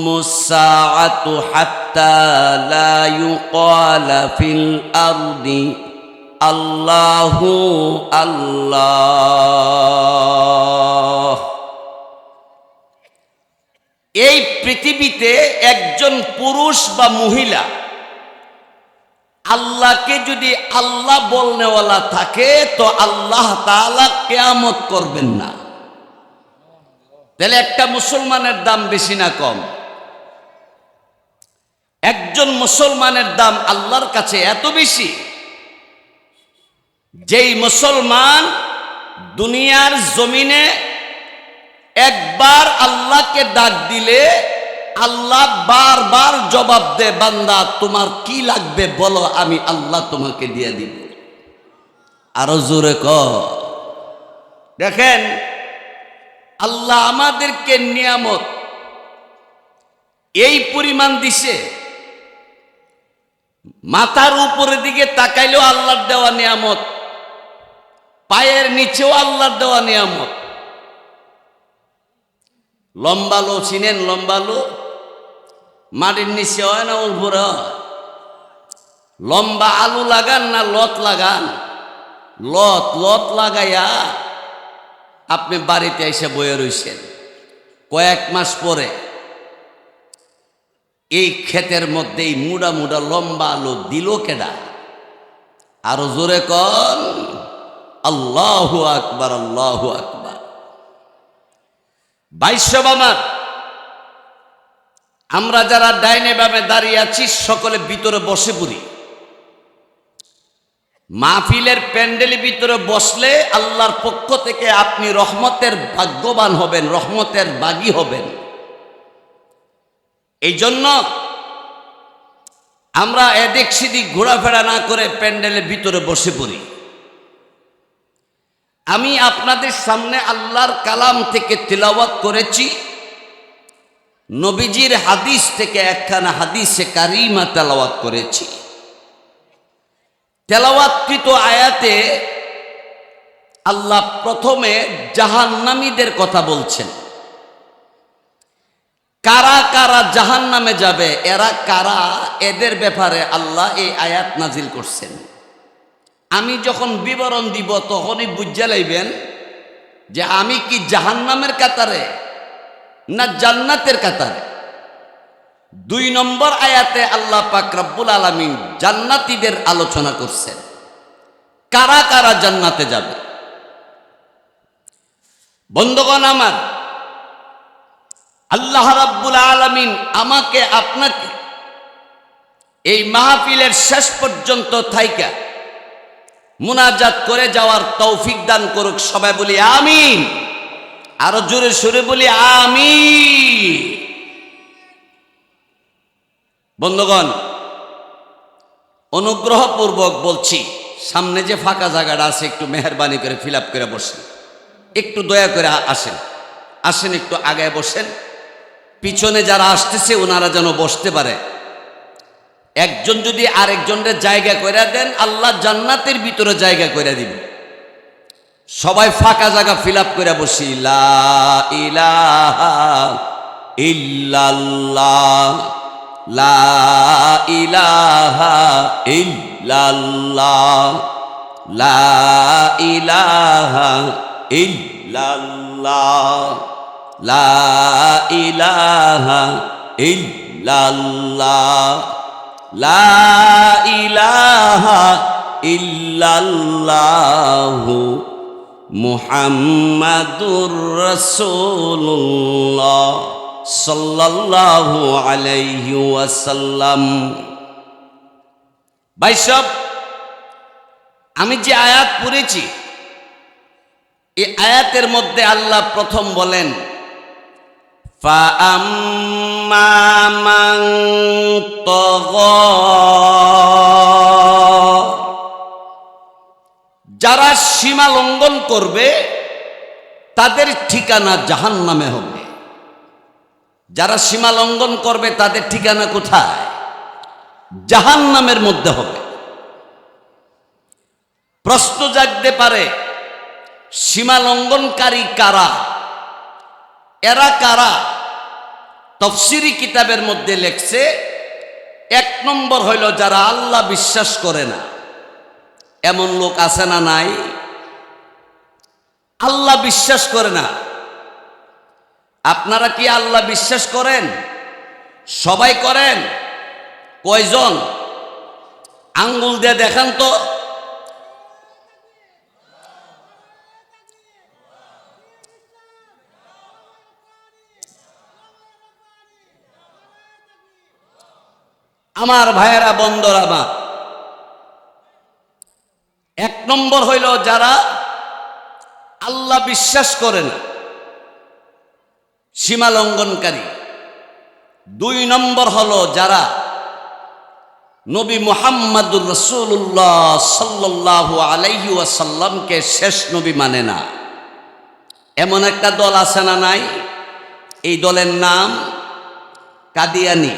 تقوم الساعة حتى لا يقال في الأرض الله الله এই পৃথিবীতে একজন পুরুষ বা মহিলা আল্লাহকে যদি আল্লাহ বলনেওয়ালা থাকে তো আল্লাহ তাআলা কেয়ামত করবেন না তাহলে একটা মুসলমানের দাম বেশি না কম একজন মুসলমানের দাম আল্লাহর কাছে এত বেশি, যেই মুসলমান দুনিয়ার জমিনে একবার আল্লাহকে ডাক দিলে আল্লাহ বারবার জবাব দে বান্দা, তোমার কি লাগবে বলো, আমি আল্লাহ তোমাকে দিয়ে দিব। আরও জোরে ক দেখেন, আল্লাহ আমাদেরকে নিয়ামত এই পরিমাণ দিছে। মাথার উপরের দিকে তাকাইলেও আল্লাহর দেওয়া নিয়ামত। পায়ের নিচেও আল্লাহর দেওয়া নিয়ামত। লম্বালো চিনেন লম্বালো মাটির নিচে হয় না উপরে লম্বা আলু লাগান না, লত লাগান? লত লত লাগাইয়া আপনি বাড়িতে এসে বয়ে রইছেন। কয়েক মাস পরে এই ক্ষেতের মধ্যেই মুডা মুডা লম্বা আলো দিল কেডা? আরও জোরে কন, আল্লাহু আকবার আল্লাহু আকবার। বাইশব আমার আমরা যারা ডাইনে বামে দাঁড়িয়ে আছি, সকলে ভিতরে বসে পড়ি। মাহফিলের প্যান্ডেলের ভিতরে বসলে আল্লাহর পক্ষ থেকে আপনি রহমতের ভাগ্যবান হবেন, রহমতের বাগী হবেন। এই জন্য আমরা এদিক সেদিক ঘোরাফেরা না করে প্যান্ডেলের ভিতরে বসে পড়ি। আমি আপনাদের সামনে আল্লাহর কালাম থেকে তিলাওয়াত করেছি। নবীজির হাদিস থেকে একখানা হাদিসে কারিমা তেলাওয়াত করেছি। তেলাওয়াতকৃত আয়াতে আল্লাহ প্রথমে জাহান্নামীদের কথা বলছেন। কারা কারা জাহান নামে যাবে, এরা কারা, এদের ব্যাপারে আল্লাহ এই আয়াত নাজিল করছেন। আমি যখন বিবরণ দিব তখনই বুঝে লাইবেন যে আমি কি জাহান্নামের কাতারে না জান্নাতের কাতারে। দুই নম্বর আয়াতে আল্লাহ পাক রব্বুল আলমিন জান্নাতীদের আলোচনা করছেন। কারা কারা জান্নাতে যাবে? বন্ধগণ আমার আল্লাহ রাব্বুল আলমিন আমাকে আপনাকে এই মাহফিলের শেষ পর্যন্ত থাইকা মুনাজাত করে যাওয়ার তৌফিক দান করুক, সবাই বলি আমিন। আরও জোরে সুরে বলি আমি বন্ধুগণ, অনুগ্রহপূর্বক বলছি, সামনে যে ফাঁকা জায়গাটা আছে, একটু মেহরবানি করে ফিল করে বসেন। একটু দয়া করে আসেন। আসেন, একটু আগায় বসেন। পিছনে যারা আসতেছে, ওনারা যেন বসতে পারে। একজন যদি আরেকজনের জায়গা করে দেন, আল্লাহ জান্নাতের ভিতরে জায়গা করে দিবে। সবাই ফাঁকা জায়গা ফিল আপ করে বসি ইল্লাল্লাহ। লা ইলাহা ইল্লাল্লাহ। লা ইলাহা ইল্লাল্লাহ মুহাম্মাদুর রাসূলুল্লাহ সাল্লাল্লাহু আলাইহি ওয়াসাল্লাম। ভাই সব, আমি যে আয়াত পড়েছি, এই আয়াতের মধ্যে আল্লাহ প্রথম বলেন فأما من طغى যারা সীমা লঙ্ঘন করবে তাদের ঠিকানা জাহান নামে হবে যারা সীমা লঙ্ঘন করবে তাদের ঠিকানা কোথায় জাহান নামের মধ্যে হবে প্রশ্ন জাগতে পারে সীমা লঙ্ঘনকারী কারা এরা কারা? তফসিরি কিতাবের মধ্যে লেখছে, এক নম্বর হইল যারা আল্লাহ বিশ্বাস করে না। এমন লোক আছে না নাই? আল্লাহ বিশ্বাস করে না। আপনারা কি আল্লাহ বিশ্বাস করেন? সবাই করেন? কয়জন? আঙ্গুল দিয়ে দেখান তো। আমার ভাইয়েরা বন্দর আমার এক নম্বর হইল যারা আল্লাহ বিশ্বাস করে না, সীমা লঙ্ঘনকারী। দুই নম্বর হলো যারা নবী মোহাম্মদুর রসুল্লাহ সাল্লাল্লাহু আলাইহি ওয়াসাল্লামকে শেষ নবী মানে না। এমন একটা দল আছে না নাই? এই দলের নাম কাদিয়ানি।